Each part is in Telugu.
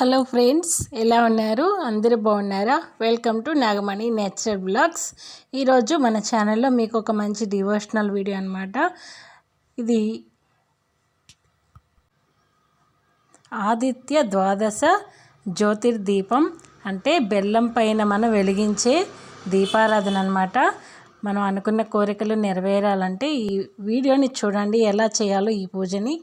హలో ఫ్రెండ్స్ ఎలా ఉన్నారు? అందరూ బాగున్నారా? Welcome to Nagamani nature blogs ఈరోజు మన ఛానల్లో మీకు ఒక మంచి డివోషనల్ వీడియో అనమాట ఇది ఆదిత్య ద్వాదశ జ్యోతిర్దీపం అంటే బెల్లం పైన మనం వెలిగించే దీపారాధన అనమాట మనం అనుకున్న కోరికలు నెరవేరాలంటే ఈ వీడియోని చూడండి ఎలా చేయాలో ఈ పూజని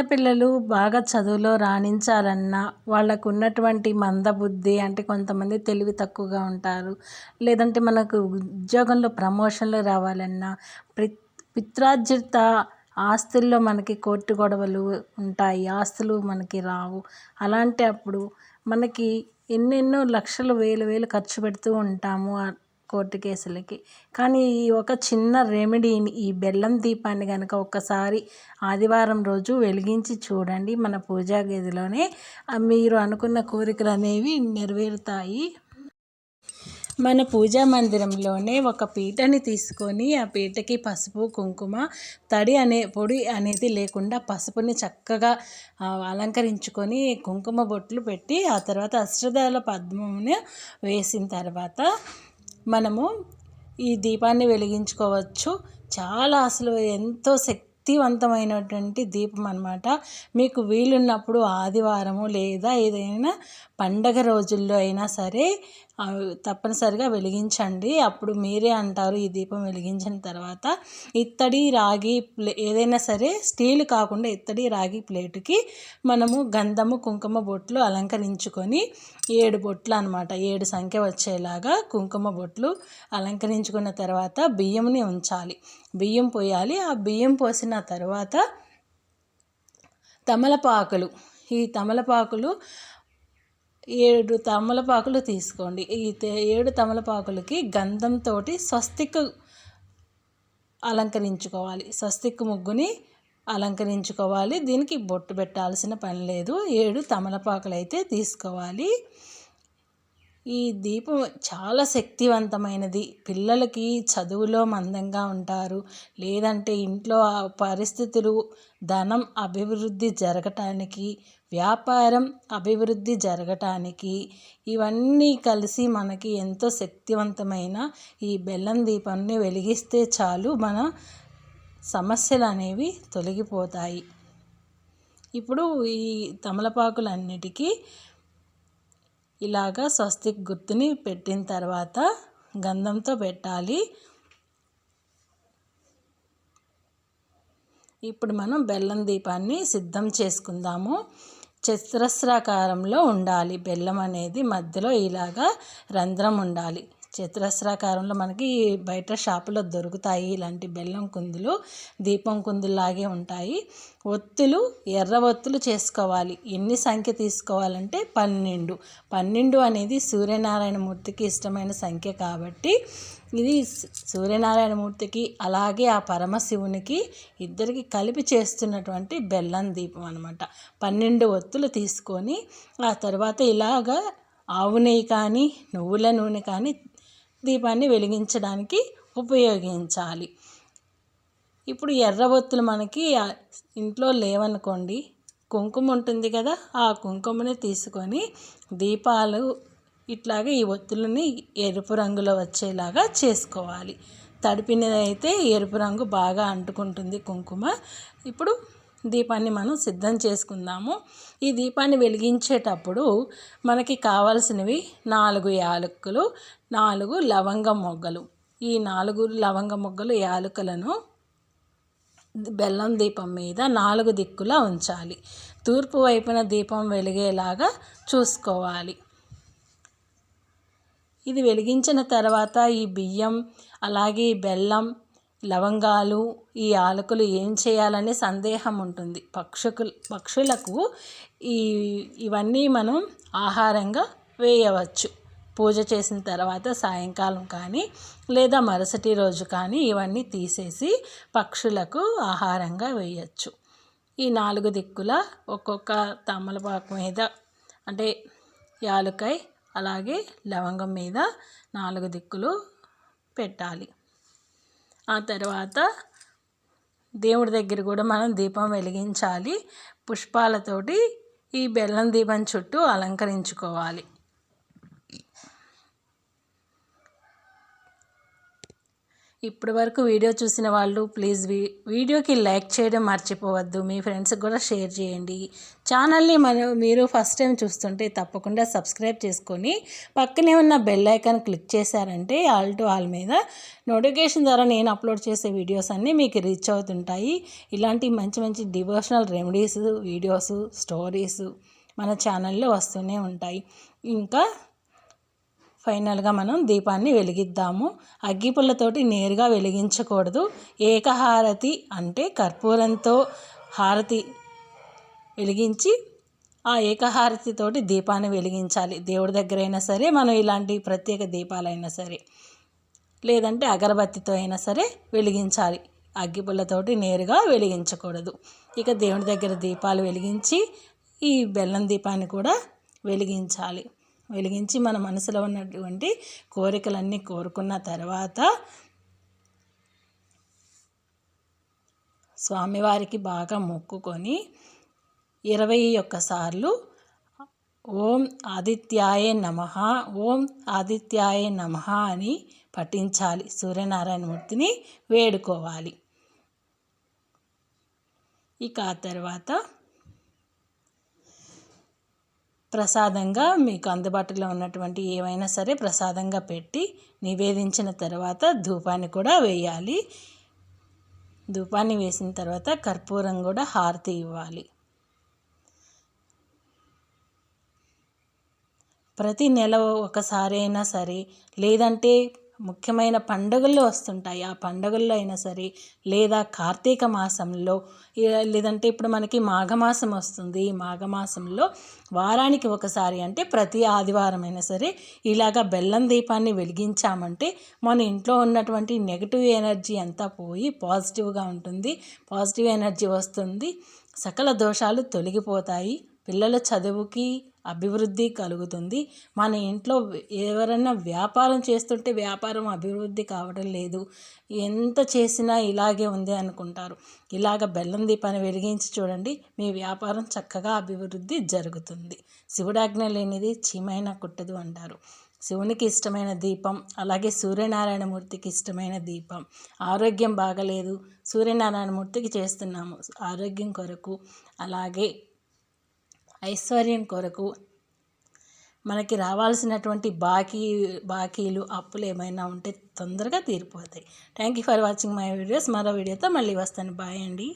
చిన్నపిల్లలు బాగా చదువులో రాణించాలన్నా వాళ్ళకు ఉన్నటువంటి మందబుద్ధి అంటే కొంతమంది తెలివి తక్కువగా ఉంటారు. లేదంటే మనకు ఉద్యోగంలో ప్రమోషన్లు రావాలన్నా పిత్రార్జిత ఆస్తుల్లో మనకి కోర్టు గొడవలు ఉంటాయి. ఆస్తులు మనకి రావు. అలాంటి అప్పుడు మనకి ఎన్నెన్నో లక్షలు వేలు వేలు ఖర్చు పెడుతూ ఉంటాము. కోర్టు కేసులకి. కానీ ఈ ఒక చిన్న రెమెడీని ఈ బెల్లం దీపాన్ని కనుక ఒక్కసారి ఆదివారం రోజు వెలిగించి చూడండి మన పూజా గదిలోనే. మీరు అనుకున్న కోరికలు అనేవి నెరవేరుతాయి. మన పూజా మందిరంలోనే ఒక పీటని తీసుకొని ఆ పీటకి పసుపు కుంకుమ తడి అనే పొడి అనేది లేకుండా పసుపుని చక్కగా అలంకరించుకొని కుంకుమ బొట్లు పెట్టి ఆ తర్వాత అష్టదళ పద్మముని వేసిన తర్వాత మనము ఈ దీపాన్ని వెలిగించుకోవచ్చు. చాలా అసలు ఎంతో శక్తివంతమైనటువంటి దీపం అనమాట మీకు వీలున్నప్పుడు ఆదివారము లేదా ఏదైనా పండగ రోజుల్లో అయినా సరే తప్పనిసరిగా వెలిగించండి. అప్పుడు మీరే అంటారు ఈ దీపం వెలిగించిన తర్వాత ఇత్తడి రాగి ప్లే ఏదైనా సరే స్టీల్ కాకుండా ఇత్తడి రాగి ప్లేటుకి మనము గంధము కుంకుమ బొట్లు అలంకరించుకొని ఏడు బొట్లు అనమాట ఏడు సంఖ్య వచ్చేలాగా కుంకుమ బొట్లు అలంకరించుకున్న తర్వాత బియ్యంని ఉంచాలి. బియ్యం పోయాలి. ఆ బియ్యం పోసిన తర్వాత తమలపాకులు. ఈ తమలపాకులు ఏడు తమలపాకులు తీసుకోండి. ఈ ఏడు తమలపాకులకి గంధంతో స్వస్తిక్ అలంకరించుకోవాలి. స్వస్తిక్ ముగ్గుని అలంకరించుకోవాలి. దీనికి బొట్టు పెట్టాల్సిన పని లేదు. ఏడు తమలపాకులు అయితే తీసుకోవాలి. ఈ దీపం చాలా శక్తివంతమైనది. పిల్లలకి చదువులో మందంగా ఉంటారు. లేదంటే ఇంట్లో పరిస్థితులు ధనం అభివృద్ధి జరగటానికి వ్యాపారం అభివృద్ధి జరగటానికి ఇవన్నీ కలిసి మనకి ఎంతో శక్తివంతమైన ఈ బెల్లం దీపాన్ని వెలిగిస్తే చాలు మన సమస్యలు అనేవి తొలగిపోతాయి. ఇప్పుడు ఈ తమలపాకులన్నిటికీ ఇలాగా స్వస్తిక్ గుర్తుని పెట్టిన తర్వాత గంధంతో పెట్టాలి. ఇప్పుడు మనం బెల్లం దీపాన్ని సిద్ధం చేసుకుందాము. చతురస్రాకారంలో ఉండాలి. బెల్లం అనేది మధ్యలో ఇలాగా రంధ్రం ఉండాలి. చతురస్రాకారంలో మనకి బయట షాపులో దొరుకుతాయి ఇలాంటి బెల్లం కుందులు దీపం కుందులాగే ఉంటాయి. ఒత్తులు ఎర్ర ఒత్తులు చేసుకోవాలి. ఎన్ని సంఖ్య తీసుకోవాలంటే పన్నెండు. పన్నెండు అనేది సూర్యనారాయణమూర్తికి ఇష్టమైన సంఖ్య కాబట్టి ఇది సూర్యనారాయణమూర్తికి అలాగే ఆ పరమశివునికి ఇద్దరికి కలిపి చేస్తున్నటువంటి బెల్లం దీపం అనమాట పన్నెండు ఒత్తులు తీసుకొని ఆ తర్వాత ఇలాగా ఆవు నెయ్యి కానీ నువ్వుల నూనె కానీ దీపాన్ని వెలిగించడానికి ఉపయోగించాలి. ఇప్పుడు ఎర్రబొత్తులు మనకి ఇంట్లో లేవనుకోండి కుంకుమ ఉంటుంది కదా ఆ కుంకుమని తీసుకొని దీపాలు ఇట్లాగే ఈ ఒత్తులని ఎరుపు రంగులో వచ్చేలాగా చేసుకోవాలి. తడిపినదైతే ఎరుపు రంగు బాగా అంటుకుంటుంది కుంకుమ. ఇప్పుడు దీపాన్ని మనం సిద్ధం చేసుకుందాము. ఈ దీపాన్ని వెలిగించేటప్పుడు మనకి కావాల్సినవి నాలుగు యాలకులు నాలుగు లవంగ మొగ్గలు. ఈ నాలుగు లవంగ మొగ్గలు యాలకులను బెల్లం దీపం మీద నాలుగు దిక్కులా ఉంచాలి. తూర్పు వైపున దీపం వెలిగేలాగా చూసుకోవాలి. ఇది వెలిగించిన తర్వాత ఈ బియ్యం అలాగే బెల్లం లవంగాలు ఈ ఆలకులు ఏం చేయాలనే సందేహం ఉంటుంది. పక్షుకు పక్షులకు ఈ ఇవన్నీ మనం ఆహారంగా వేయవచ్చు. పూజ చేసిన తర్వాత సాయంకాలం కానీ లేదా మరుసటి రోజు కానీ ఇవన్నీ తీసేసి పక్షులకు ఆహారంగా వేయచ్చు. ఈ నాలుగు దిక్కుల ఒక్కొక్క తమలపాకు మీద అంటే యాలుకాయ అలాగే లవంగం మీద నాలుగు దిక్కులు పెట్టాలి. ఆ తర్వాత దేవుడి దగ్గర కూడా మనం దీపం వెలిగించాలి. పుష్పాలతోటి ఈ బెల్లం దీపం చుట్టూ అలంకరించుకోవాలి. ఇప్పటి వరకు వీడియో చూసిన వాళ్ళు ప్లీజ్ వీ వీడియోకి లైక్ చేయడం మర్చిపోవద్దు. మీ ఫ్రెండ్స్కి కూడా షేర్ చేయండి. ఛానల్ని మనం మీరు ఫస్ట్ టైం చూస్తుంటే తప్పకుండా సబ్స్క్రైబ్ చేసుకొని పక్కనే ఉన్న బెల్ ఐకాన్ క్లిక్ చేశారంటే ఆల్ టు ఆల్ మీద నోటిఫికేషన్ ద్వారా నేను అప్లోడ్ చేసే వీడియోస్ అన్నీ మీకు రీచ్ అవుతుంటాయి. ఇలాంటి మంచి మంచి డివోషనల్ రెమెడీస్ వీడియోస్ స్టోరీస్ మన ఛానల్లో వస్తూనే ఉంటాయి. ఇంకా ఫైనల్గా మనం దీపాన్ని వెలిగిద్దాము. అగ్గిపుల్లతోటి నేరుగా వెలిగించకూడదు. ఏకహారతి అంటే కర్పూరంతో హారతి వెలిగించి ఆ ఏకహారతితోటి దీపాన్ని వెలిగించాలి. దేవుడి దగ్గర అయినా సరే మనం ఇలాంటి ప్రత్యేక దీపాలైనా సరే లేదంటే అగరబత్తితో అయినా సరే వెలిగించాలి. అగ్గిపుల్లతోటి నేరుగా వెలిగించకూడదు. ఇక దేవుడి దగ్గర దీపాలు వెలిగించి ఈ బెల్లం దీపాన్ని కూడా వెలిగించాలి. వెలిగించి మన మనసులో ఉన్నటువంటి కోరికలన్నీ కోరుకున్న తర్వాత స్వామివారికి బాగా మొక్కుకొని ఇరవై ఒక్కసార్లు ఓం ఆదిత్యాయ నమ ఓం ఆదిత్యాయ నమ అని పఠించాలి. సూర్యనారాయణమూర్తిని వేడుకోవాలి. ఇక ఆ తర్వాత ప్రసాదంగా మీకు అందుబాటులో ఉన్నటువంటి ఏవైనా సరే ప్రసాదంగా పెట్టి నివేదించిన తర్వాత ధూపాన్ని కూడా వేయాలి. ధూపాన్ని వేసిన తర్వాత కర్పూరం కూడా హారతి ఇవ్వాలి. ప్రతి నెల ఒకసారి అయినా సరే లేదంటే ముఖ్యమైన పండుగలు వస్తుంటాయి. ఆ పండుగల్లో అయినా సరే లేదా కార్తీక మాసంలో లేదంటే ఇప్పుడు మనకి మాఘమాసం వస్తుంది. ఈ మాఘమాసంలో వారానికి ఒకసారి అంటే ప్రతి ఆదివారం అయినా సరే ఇలాగ బెల్లం దీపాన్ని వెలిగించామంటే మన ఇంట్లో ఉన్నటువంటి నెగిటివ్ ఎనర్జీ అంతా పోయి పాజిటివ్గా ఉంటుంది. పాజిటివ్ ఎనర్జీ వస్తుంది. సకల దోషాలు తొలగిపోతాయి. పిల్లల చదువుకి అభివృద్ధి కలుగుతుంది. మన ఇంట్లో ఎవరైనా వ్యాపారం చేస్తుంటే వ్యాపారం అభివృద్ధి కావడం లేదు. ఎంత చేసినా ఇలాగే ఉంది అనుకుంటారు. ఇలాగ బెల్లం దీపాన్ని వెలిగించి చూడండి. మీ వ్యాపారం చక్కగా అభివృద్ధి జరుగుతుంది. శివుడాజ్ఞ లేనిది చీమైన కుట్టదు అంటారు. శివునికి ఇష్టమైన దీపం అలాగే సూర్యనారాయణమూర్తికి ఇష్టమైన దీపం. ఆరోగ్యం బాగలేదు. సూర్యనారాయణమూర్తికి చేస్తున్నాము. ఆరోగ్యం కొరకు. అలాగే ఐశ్వర్యం కొరకు మనకి రావాల్సినటువంటి బాకీ బాకీలు అప్పులు ఏమైనా ఉంటే తొందరగా తీరిపోతాయి. Thank you for watching my videos మరో వీడియోతో మళ్ళీ వస్తాను. బాయ్ అండి.